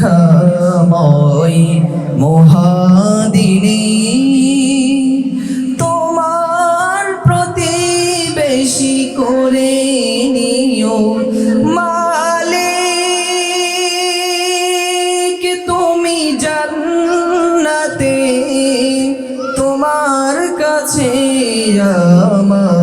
বিভীষিকাময় মহাদিনী তোমার প্রতিবেশী করে নিও মালিক। তুমি জান্নাতে তোমার কাছে আমায়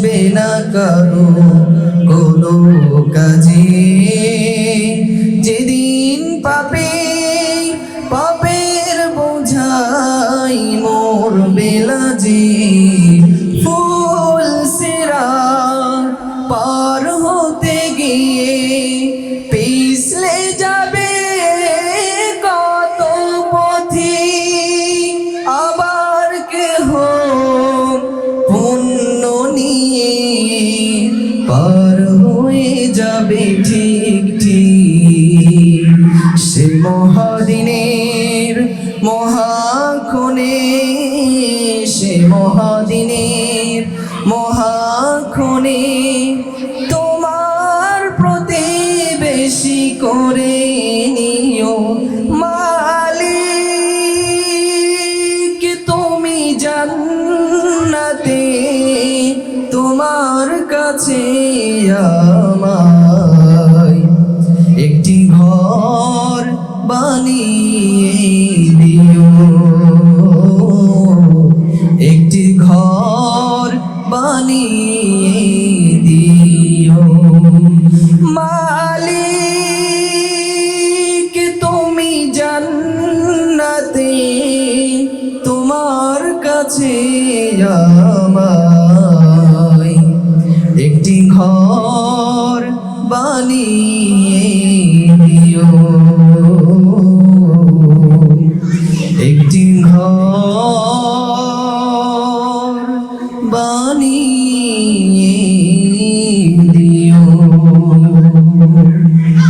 আসবে না কারও কোনো কাজে। যেদিন পাপে পাপের পার হয়ে যাবে ঠিক ঠিক। সে মহাদিনের মহাক্ষণে আমায় একটি ঘর বানিয়ে দিও। একটি ঘর বানিয়ে দিও। মালিক, তুমি জান্নাতে তোমার কাছে আমায় বানিয়ে